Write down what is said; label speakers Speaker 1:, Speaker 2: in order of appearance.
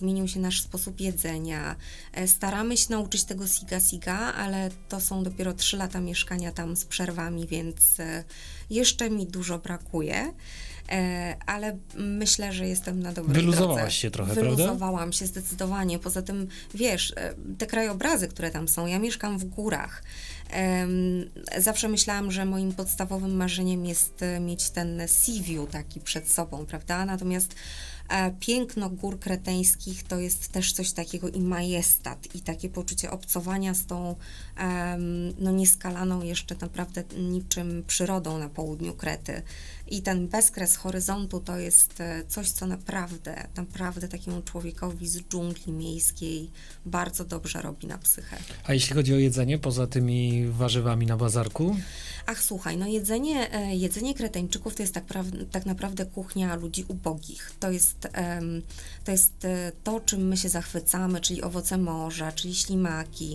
Speaker 1: zmienił się nasz sposób jedzenia. E, Staramy się nauczyć tego siga siga, ale to są dopiero trzy lata mieszkania tam z przerwami, więc e, jeszcze mi dużo brakuje. E, Ale myślę, że jestem na dobrej
Speaker 2: Wyluzowałaś
Speaker 1: drodze.
Speaker 2: się trochę, prawda?
Speaker 1: Wyluzowałam się zdecydowanie. Poza tym, wiesz, e, te krajobrazy, które tam są, ja mieszkam w górach. Zawsze myślałam, że moim podstawowym marzeniem jest e, mieć ten sea view taki przed sobą, prawda? Natomiast piękno gór kreteńskich to jest też coś takiego i majestat, i takie poczucie obcowania z tą no nieskalaną jeszcze naprawdę niczym przyrodą na południu Krety. I ten bezkres horyzontu to jest e, coś, co naprawdę, naprawdę takiemu człowiekowi z dżungli miejskiej bardzo dobrze robi na psychę.
Speaker 2: A jeśli chodzi o jedzenie, poza tymi warzywami na bazarku,
Speaker 1: Ach, słuchaj, no jedzenie, e, jedzenie Kreteńczyków to jest tak, tak naprawdę kuchnia ludzi ubogich. To jest, to jest e, to, czym my się zachwycamy, czyli owoce morza, czyli ślimaki,